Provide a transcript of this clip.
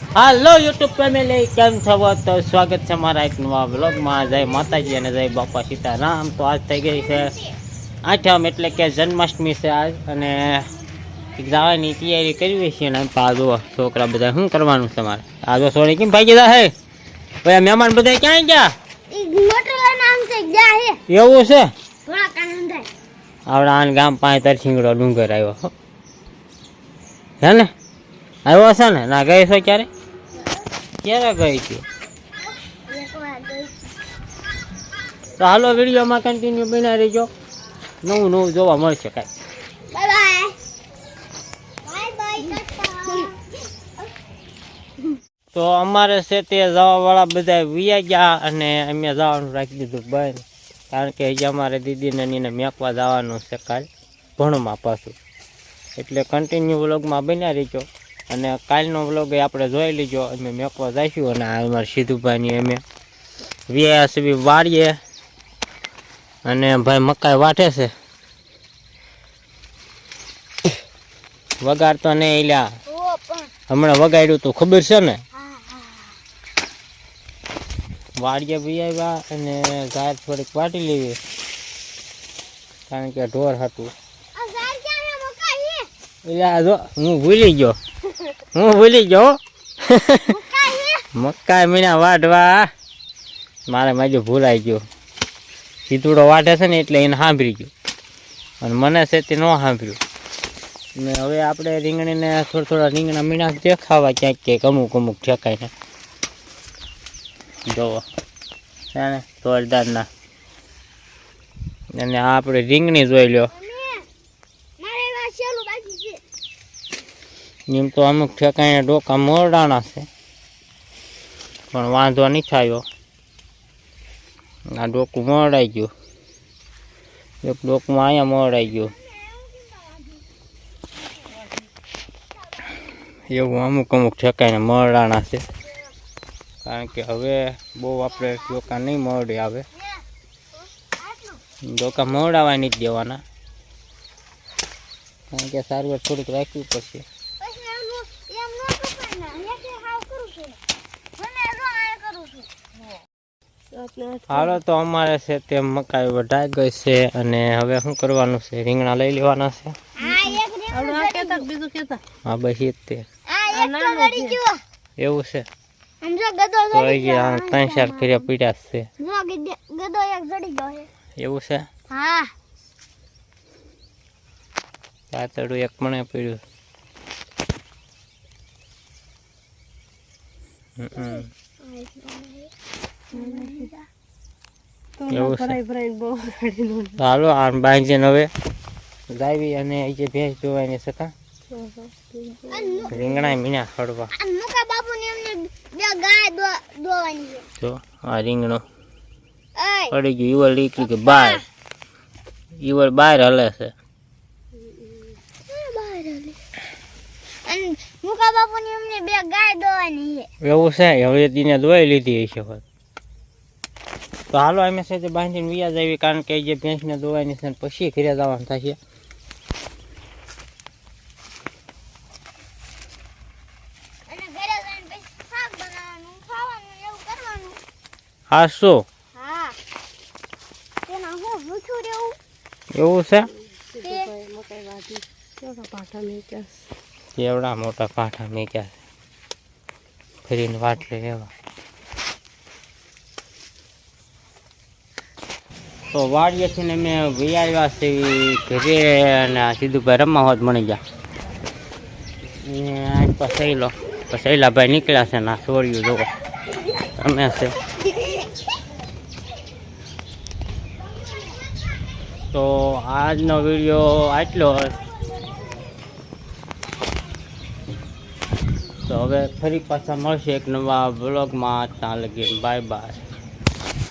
હાલો YouTube family કેમ છો તો સ્વાગત છે મારા એક નવા બ્લોગમાં જય માતાજી અને જય બાપા સીતારામ. તો આજ થઈ ગઈ છે આઠમ એટલે કે જન્માષ્ટમી છે આજ. અને જવાની તૈયારી કરવી છે ને આ છોકરા બધા શું કરવાનું છે મારે? આજો સોરી કેમ ભાઈ ગયા હે? ભાઈ મહેમાન બધા ક્યાં ગયા? એવું છે? આપણા આન ગામ પાંચ તરસિંગડો ડુંગર આવ્યો. હે ને? આવ્યો છે ને? ના ગઈ છો ક્યારે? ક્યારે ગઈ છે? તો હાલો વિડીયોમાં કન્ટિન્યુ બના રહેજો. નવું નવું જોવા મળશે કાંઈ. તો અમારે છે તે જવાવાળા બધા વિયા ગયા અને અમે જવાનું રાખી દીધું બંધ. કારણ કે હજી અમારે દીદીને નીને મેકવા જવાનું છે કાલ ભણમાં પાછું. એટલે કન્ટિન્યુ વ્લોગમાં બન્યા રહીજો. અને કાલનો વ્લોગ આપણે જોઈ લીજો. અમે મેકવા જઈશું અને આ અમારા સીધુભાઈની અમે વ્યાસ બી વાળીએ. અને ભાઈ મકાઈ વાટે છે. વગાડતો નહીં લ્યા. હમણાં વગાડ્યું તો ખબર છે ને? વાડીએ બી આવ્યા અને ઝાડ થોડીક વાટી લેવી કારણ કે ઢોર હતું. એટલે જો હું ભૂલી ગયો. હું ભૂલી ગયો. મકાઈ મીના વાઢવા મારે માજુ ભૂલાઈ ગયો. સીતુડો વાઢે છે ને એટલે એને સાંભળી ગયું. અને મને છે તે ન સાંભળ્યું. ને હવે આપણે રીંગણીને થોડા થોડા રીંગણા મીણા દેખાવા ક્યાંક ક્યાંક અમુક અમુક ઠેકાઈને. જોવો. છે ને જોરદારના અને આપણે રીંગણી જોઈ લ્યો અને મારે એવા શેલું બાકી છે એમ તો અમુક ઠેકાણે ડોકા મોરડાના છે. પણ વાંધો નહીં થયો આ ડોકું મોરડાઈ ગયું. એક ડોકું અહીંયા મોરડાઈ ગયું. એવું અમુક અમુક ઠેકાઈને મોરડાના છે. કારણ કે હવે બહુ આપણે ડોકા નહીં મોરડી આવે. ડોકા મોરડાવા નહીં દેવાના. કારણ કે સારવાર થોડુંક રાખવું પડશે પછી એમનું એમ નો કપાય ને હેઠે હાવ કરું છું મને જો આ કરું છું હાલો તો અમારે છે તે મકાઈ વઢાઈ ગઈ છે અને હવે શું કરવાનું છે? રીંગણા લઈ લેવાના છે. હા બસ તે. આ એક તો ગળી ગયું. એવું છે. ત્રણ ચાર ફેરિયા પીડ્યા છે. જો ગીડે- ગદો એક જડી ગયો છે. એવું છે? પાતળું એક મને પીડ્યું હમ. એવું છે તો હાલો આમ બાંધે હવે લાવી અને એ જે ભેંસ જોવાય ને કાં રીંગણા મીના ખડવા જો આ રીંગણો પડી ગયું. ઈવળ નીકળી કે બાર. ઈવળ બહાર હલે છે? અને મુકા બાપુની અમને બે ગાય દોવાની છે. એવું છે? હવે દીને દોઈ લીધી હશે તો હાલો અમે છે તે બાંધીને વ્યાજ આવી કારણ કે જે ભેંસને દોવાની છે ને પછી ઘરે જવાનું થશે. અને ઘરે જઈને પછી શાક બનાવવાનું ખાવાનું ને એવું કરવાનું. હા શું? એવું છે? તે કેવડા મોટા પાઠા મેક્યા છે. ફરીને વાટલે એવા. તો વાડીએથી ને મેં વિયાવ્યા છે ઘરે અને આ સીધુભાઈ રમવા હોત મળી ગયા. ને આજ પછી લો પછી ભાઈ નીકળ્યા છે ના છોડ્યું જોવો. રમે છે. તો આજનો વીડિયો આટલો તો હવે ફરી પાછા મળશે એક નવા બ્લોગમાં ત્યાં લગી બાય બાય